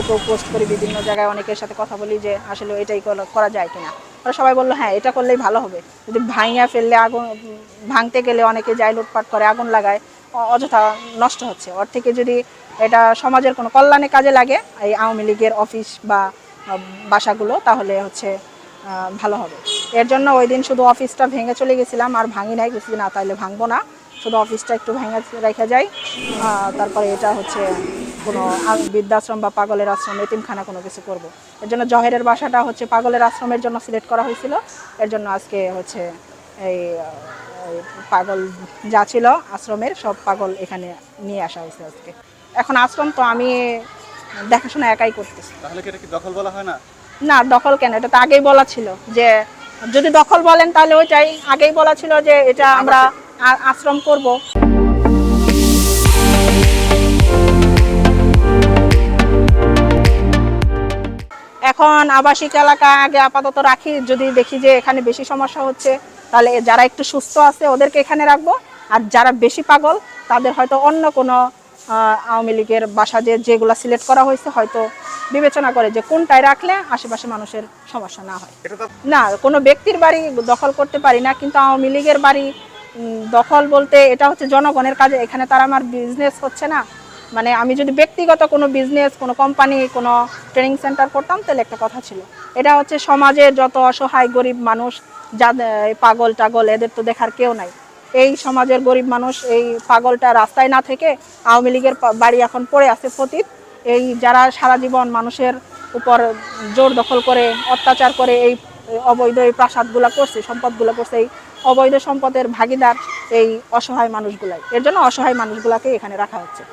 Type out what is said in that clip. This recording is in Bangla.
ফেসবুকেও পোস্ট করি, বিভিন্ন জায়গায় অনেকের সাথে কথা বলি যে আসলে এটাই করা- যায় কিনা। ওরা সবাই বলল হ্যাঁ এটা করলেই ভালো হবে। যদি ভাঙিয়া ফেললে আগুন, ভাঙতে গেলে অনেকে যায় লুটপাট করে, আগুন লাগায় অযথা নষ্ট হচ্ছে। ওর থেকে যদি এটা সমাজের কোনো কল্যাণে কাজে লাগে, এই আওয়ামী লীগের অফিস বা বাসাগুলো, তাহলে হচ্ছে ভালো হবে। এর জন্য ওই দিন শুধু অফিসটা ভেঙে চলে গেছিলাম, আর ভাঙি নাই গেছি না, তাহলে ভাঙবো না। শুধু অফিসটা একটু ভেঙে রেখে যাই। তারপরে এটা হচ্ছে কোনো বৃদ্ধাশ্রম বা পাগলের আশ্রম এতিমখানা কোনো কিছু করব। এর জন্য জহেরের বাসাটা হচ্ছে পাগলের আশ্রমের জন্য সিলেক্ট করা হয়েছিল। এর জন্য আজকে হচ্ছে এই পাগল যা ছিল আশ্রমের সব পাগল এখানে নিয়ে আসা হয়েছে আজকে। এখন আশ্রম তো আমি দেখাশোনা একাই করতেছি। তাহলে কি দখল বলা হয় না? না দখল কেন? এটা তো আগেই বলা ছিল যে যদি দখল বলেন তাহলে ওইটাই আগেই বলা ছিল যে এটা আমরা আশ্রম করব। এখন আবাসিক এলাকা আগে আপাতত রাখি যদি দেখি যে এখানে বেশি সমস্যা হচ্ছে তাহলে যারা একটু সুস্থ আছে ওদেরকে এখানে রাখব। আর যারা বেশি পাগল তাদের হয়তো অন্য কোনো আওয়ামী লীগের বাসা যে যেগুলো সিলেক্ট করা হয়েছে হয়তো বিবেচনা করে যে কোনটায় রাখলে আশেপাশে মানুষের সমস্যা না হয়। না কোনো ব্যক্তির বাড়ি দখল করতে পারি না কিন্তু আওয়ামী লীগের বাড়ি দখল বলতে এটা হচ্ছে জনগণের কাজে এখানে তার আমার বিজনেস হচ্ছে না। মানে আমি যদি ব্যক্তিগত কোনো বিজনেস কোনো কোম্পানি কোনো ট্রেনিং সেন্টার করতাম, তাহলে একটা কথা ছিল। এটা হচ্ছে সমাজের যত অসহায় গরিব মানুষ, যাদের পাগল টাগল, এদের তো দেখার কেউ নাই। এই সমাজের গরিব মানুষ, এই পাগলটা রাস্তায় না থেকে আওয়ামী লীগের বাড়ি এখন পড়ে আছে পতীত। এই যারা সারা জীবন মানুষের উপর জোর দখল করে, অত্যাচার করে, এই অবৈধ এই প্রাসাদগুলো করছে, সম্পদগুলো করছে, এই অবৈধ সম্পদের ভাগিদার এই অসহায় মানুষগুলাই। এর জন্য অসহায় মানুষগুলাকে এখানে রাখা হচ্ছে।